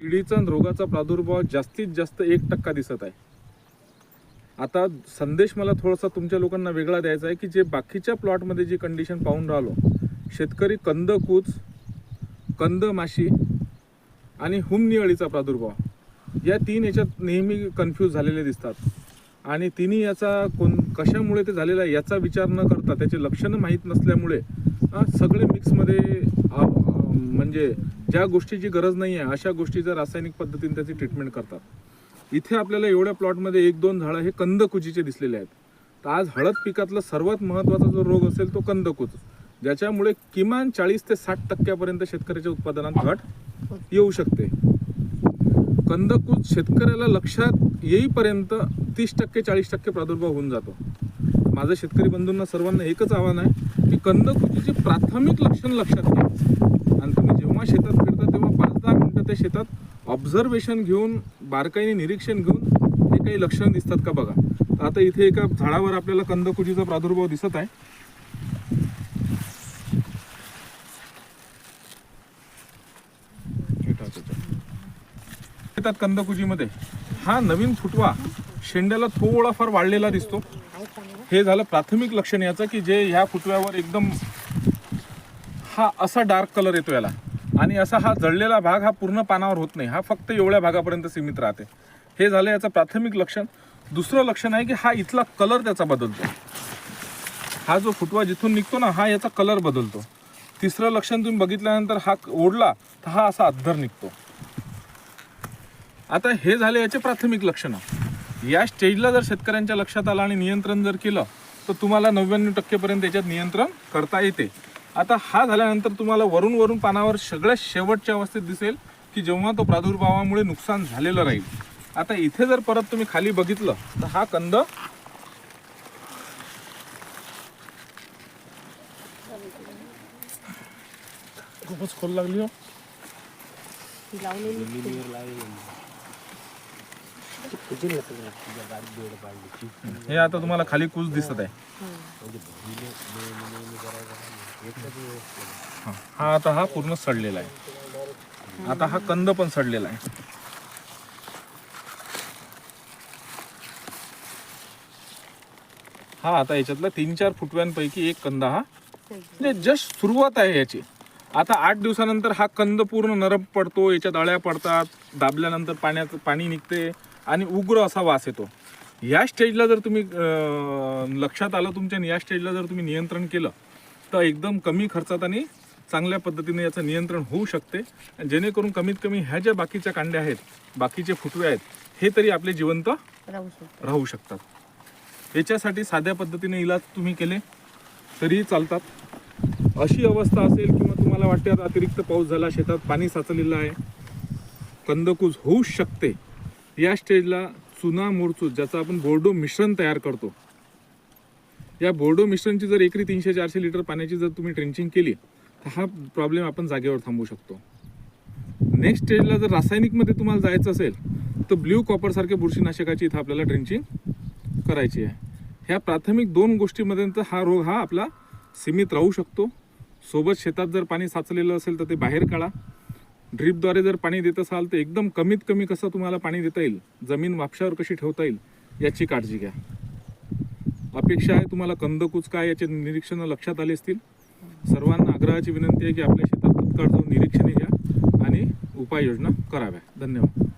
किडीचा रोगाचा प्रादुर्भाव जास्तीत जास्त एक टक्का दिसत आहे. आता संदेश मला थोडासा तुमच्या लोकांना वेगळा द्यायचा आहे की जे बाकीच्या प्लॉटमध्ये जी कंडिशन पाहून राहिलो शेतकरी कंद कूच कंद माशी आणि हुमनी अळीचा प्रादुर्भाव या तीन याच्यात नेहमी कन्फ्यूज झालेले दिसतात. आणि तिन्ही याचा कोण कशामुळे ते झालेला आहे याचा विचार न करता त्याचे लक्षणं माहीत नसल्यामुळे सगळे मिक्समध्ये म्हणजे ज्या गोष्टीची गरज नाही आहे अशा गोष्टीचं रासायनिक पद्धतीने त्याची ट्रीटमेंट करतात. इथे आपल्याला एवढ्या प्लॉटमध्ये एक दोन झाडं हे कंदकुजीचे दिसलेले आहेत. तर आज हळद पिकातला सर्वात महत्त्वाचा जो रोग असेल तो कंदकुच. ज्याच्यामुळे किमान चाळीस ते साठ टक्क्यापर्यंत शेतकऱ्याच्या उत्पादनात घट येऊ शकते. कंदकूज शेतकऱ्याला लक्षात येईपर्यंत तीस टक्के चाळीस टक्के प्रादुर्भाव होऊन जातो. माझं शेतकरी बंधूंना सर्वांना एकच आव्हान आहे की कंदकुजीचे प्राथमिक लक्षण लक्षात घ्या. जेव्हा शेतात फिरतात तेव्हा पाच दहा मिनटं त्या शेतात ऑब्झर्वेशन घेऊन बारकाईने निरीक्षण घेऊन हे काही लक्षणं दिसतात का बघा. आता इथे एका झाडावर आपल्याला कंदकुजीचा प्रादुर्भाव दिसत आहे. येतात कंदकुजीमध्ये. हा नवीन फुटवा शेंड्याला थोडाफार वाढलेला दिसतो. हे झालं प्राथमिक लक्षण याचं की जे ह्या फुटव्यावर एकदम हा असा डार्क कलर येतो याला. आणि असा हा जळलेला भाग हा पूर्ण पानावर होत नाही. हा फक्त एवढ्या भागापर्यंत सीमित राहते. हे झालं याचं प्राथमिक लक्षण. दुसरं लक्षण आहे की हा इथला कलर त्याचा बदलतो. हा जो फुटवा जिथून निघतो ना हा याचा कलर बदलतो. तिसरं लक्षण तुम्ही बघितल्यानंतर हा ओढला तर हा असा अद्धर निघतो. आता हे झाले याचे प्राथमिक लक्षणं. या स्टेजला जर शेतकऱ्यांच्या लक्षात आलं आणि नियंत्रण जर केलं तर तुम्हाला नव्याण्णव टक्केपर्यंत याच्यात नियंत्रण करता येते. आता हा झाल्यानंतर तुम्हाला वरून वरून पानावर सगळ्यात शेवटच्या अवस्थेत दिसेल की जेव्हा तो प्रादुर्भावामुळे नुकसान झालेलं राहील. आता इथे जर परत तुम्ही खाली बघितलं तर हा कंद खूपच खोल लागली हो. हे आता तुम्हाला खाली कूच दिसत आहे. हा, आता हा पूर्ण सडलेला आहे. आता हा कंद पण सडलेला आहे. हा आता याच्यातला तीन चार फुटव्यांपैकी एक कंद हा. म्हणजे जस्ट सुरुवात आहे याची. आता आठ दिवसानंतर हा कंद पूर्ण नरम पडतो याच्यात अळ्या पडतात दाबल्यानंतर पाण्याचं पाणी निघते आणि उग्र असा वास येतो. या स्टेजला जर तुम्ही लक्षात आलं तुमच्या या स्टेजला जर तुम्ही नियंत्रण केलं तर एकदम कमी खर्चात आणि चांगल्या पद्धतीने याचं नियंत्रण होऊ शकते. जेणेकरून कमीत कमी ह्या ज्या बाकीच्या कांड्या आहेत बाकीचे फुटवे आहेत हे तरी आपले जिवंत राहू शकतात. याच्यासाठी साध्या पद्धतीने इलाज तुम्ही केले तरीही चालतात. अशी अवस्था असेल किंवा तुम्हाला वाटते आता अतिरिक्त पाऊस झाला शेतात पाणी साचलेलं आहे कंदकूज होऊ शकते. या स्टेजला चुना मोरचूज ज्याचं आपण बोर्डो मिश्रण तयार करतो. या बोर्डो मिश्रणची जर एकरी तीनशे चारशे लिटर पाण्याची जर तुम्ही ट्रेंचिंग केली तर हा प्रॉब्लेम आपण जागेवर थांबवू शकतो. नेक्स्ट स्टेजला जर रासायनिकमध्ये तुम्हाला जायचं असेल तर ब्ल्यू कॉपरसारख्या बुरशीनाशकाची इथं आपल्याला ड्रिंचिंग करायची आहे. ह्या प्राथमिक दोन गोष्टीमध्ये तर हा रोग हा आपला सीमित राहू शकतो. सोबत शेतात जर पाणी साचलेलं असेल तर ते बाहेर काढा. ड्रीपद्वारे जर पाणी देत असाल तर एकदम कमीत कमी कसं तुम्हाला पाणी देता येईल? जमीन वापशावर कशी ठेवता येईल? याची काळजी घ्या. अपेक्षा आहे तुम्हाला कंदकूच काय याचे निरीक्षणं लक्षात आले असतील? सर्वांना आग्रहाची विनंती आहे की आपल्या शेतात तत्काळ जाऊन निरीक्षणे घ्या आणि उपाययोजना कराव्या. धन्यवाद.